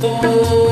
Oh.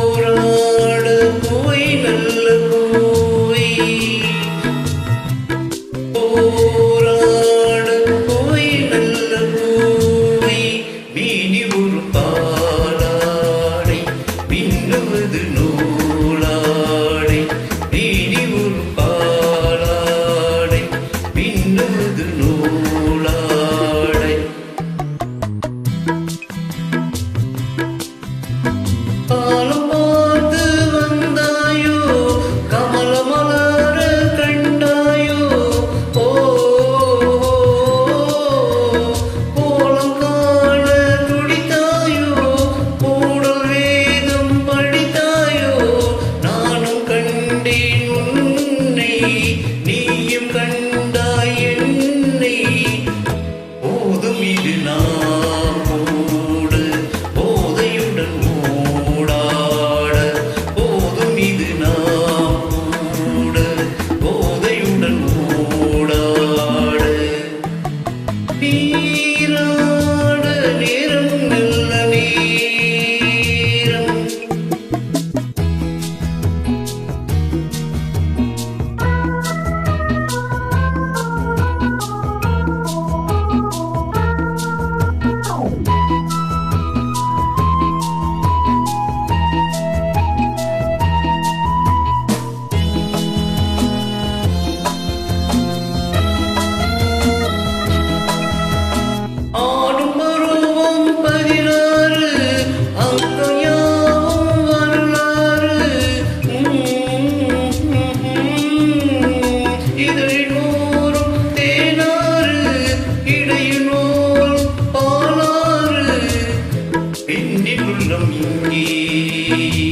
ஒன்றும் இங்கே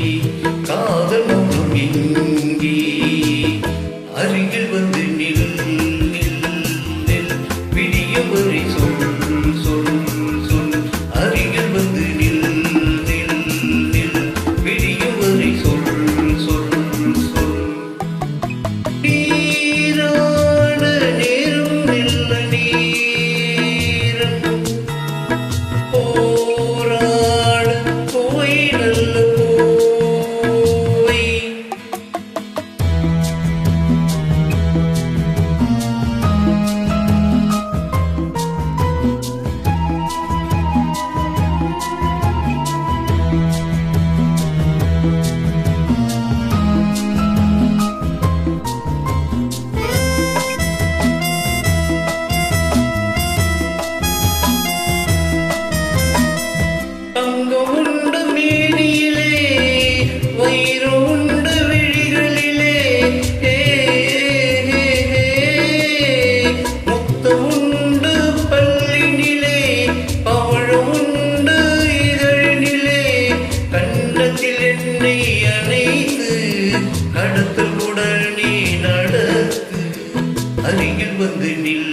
காதல் ஒன்றும் இங்கே அருகில் வந்து நில் நடத்தல் கூட நீ நடத்து. அருகில் வந்து நில்